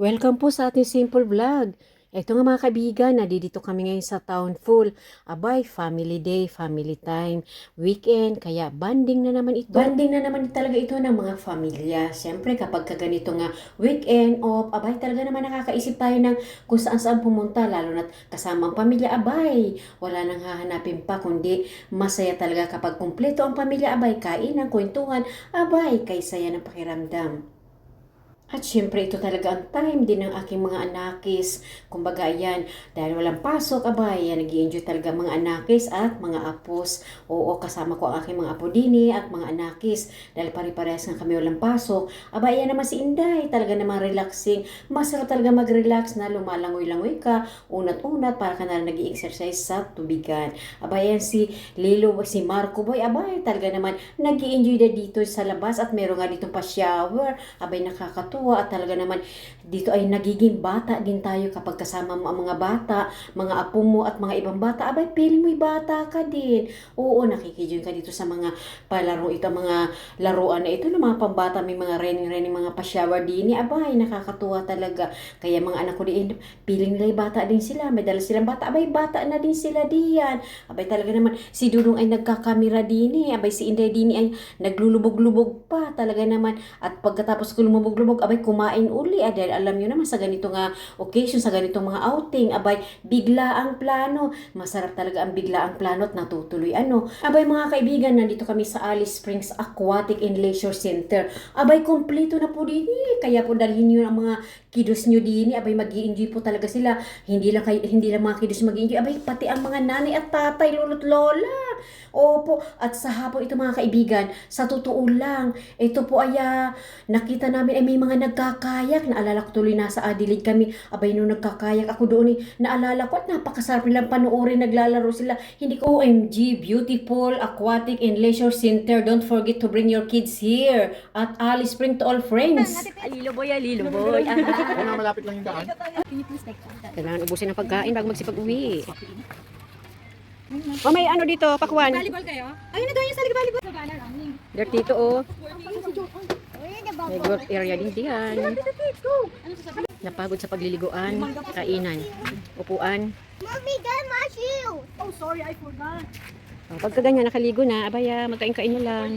Welcome po sa ating simple vlog. Ito nga mga kaibigan, nandito kami ngayon sa Town Full. Abay, family day, family time, weekend, kaya banding na naman ito. Banding na naman talaga ito ng mga familya. Siyempre, kapag ka ganito nga weekend off, abay talaga naman nakakaisip tayo ng kung saan saan pumunta, lalo na kasama ang pamilya, abay. Wala nang hahanapin pa, kundi masaya talaga kapag kumpleto ang pamilya, abay, kainan, kwentuhan, abay, kay saya ng pakiramdam. At syempre, ito talaga time din ng aking mga anakis. Kumbaga, yan, dahil walang pasok, abay, yan, nag enjoy talaga mga anakis at mga apos. Oo, kasama ko ang aking mga apo dini at mga anakis. Dahil pare-parehas nga kami walang pasok. Abay, yan naman si Inday, talaga naman relaxing. Masarap talaga mag-relax na lumalangoy-langoy ka, unat-unat, para ka na nag exercise sa tubigan. Abay, yan si Lilo, si Marco Boy, abay, talaga naman nag enjoy na dito sa labas at meron nga dito pa shower. Abay, nakakatuwa at talaga naman dito ay nagiging bata din tayo kapag kasama mo ang mga bata, mga apo mo at mga ibang bata. Abay, feeling mo'y bata ka din. Oo, nakikijoin ka dito sa mga palaro ito, mga laruan na ito ng mga pambata, may mga rening-rening, mga pa-shower din. Abay, nakakatuwa talaga. Kaya mga anak ko din, feeling nila bata din sila. May dala silang bata. Abay, bata na din sila diyan. Abay, talaga naman, si Dudong ay nagkakamera din eh. Abay, si Inday din ay naglulubog-lubog pa talaga naman. At pagkatapos ko lumubog-lubog, abay, kumain uli. Ah, alam nyo naman, sa ganito nga occasion, sa ganitong mga outing, abay, bigla ang plano. Masarap talaga ang bigla ang plano at natutuloy. Ano? Abay, mga kaibigan, nandito kami sa Alice Springs Aquatic and Leisure Center. Abay, kompleto na po din eh. Kaya po dalhin nyo ang mga kiddos nyo din. eh. Abay, mag enjoy po talaga sila. Hindi lang, kay, hindi lang mga kiddos mag enjoy Abay, pati ang mga nanay at tatay, lolo't lola. Opo, at sa hapon ito mga kaibigan, sa totoo lang, ito po ay ah, nakita namin ay may mga nagkakayak. Naalala ko tuloy nasa Adelaide kami. Abay, nung nagkakayak ako doon, eh, naalala ko at napakasarap nilang panoorin, naglalaro sila. Hindi ko, OMG, beautiful, aquatic and leisure center. Don't forget to bring your kids here. At Alice Spring to all friends. Alilo boy, alilo boy. Kaya nga malapit lang yung daan. Kailangan ubusin ng pagkain bago magsipag-uwi. O may ano dito, pakwan. Volleyball kayo? Ayun na daw yung sa volleyball. Sa bala running. Dirt dito oh. May growth area din diyan. Ano? Napagod sa pagliliguan, kainan, upuan. Mommy, that my shoe. Oh, sorry, I forgot. O, pagka ganyan, nakaligo na, abaya, magkain-kain na lang.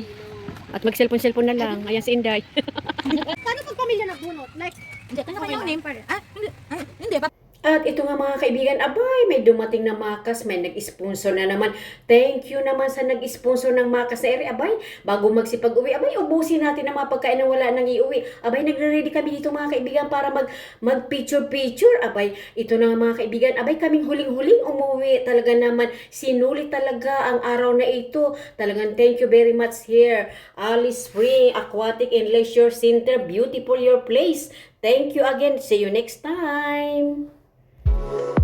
At mag-cellphone-cellphone na lang. Ayan si Inday. Paano pag pamilya nagbunot? Like, hindi, tanong ko yung name pa rin. Ah, hindi, ah, hindi ba? At ito nga mga kaibigan, abay, may dumating na makas, may nag-sponsor na naman. Thank you naman sa nag-sponsor ng makas na ere. Abay, bago magsipag-uwi, abay, ubusin natin ang mga pagkain na wala nang iuwi. Abay, nagre-ready kami dito mga kaibigan para mag, mag-picture-picture. Abay, ito na mga kaibigan, abay, kaming huling-huling umuwi. Talaga naman, sinulit talaga ang araw na ito. Talagang thank you very much here. Alice Spring Aquatic and Leisure Center, beautiful your place. Thank you again. See you next time. thank you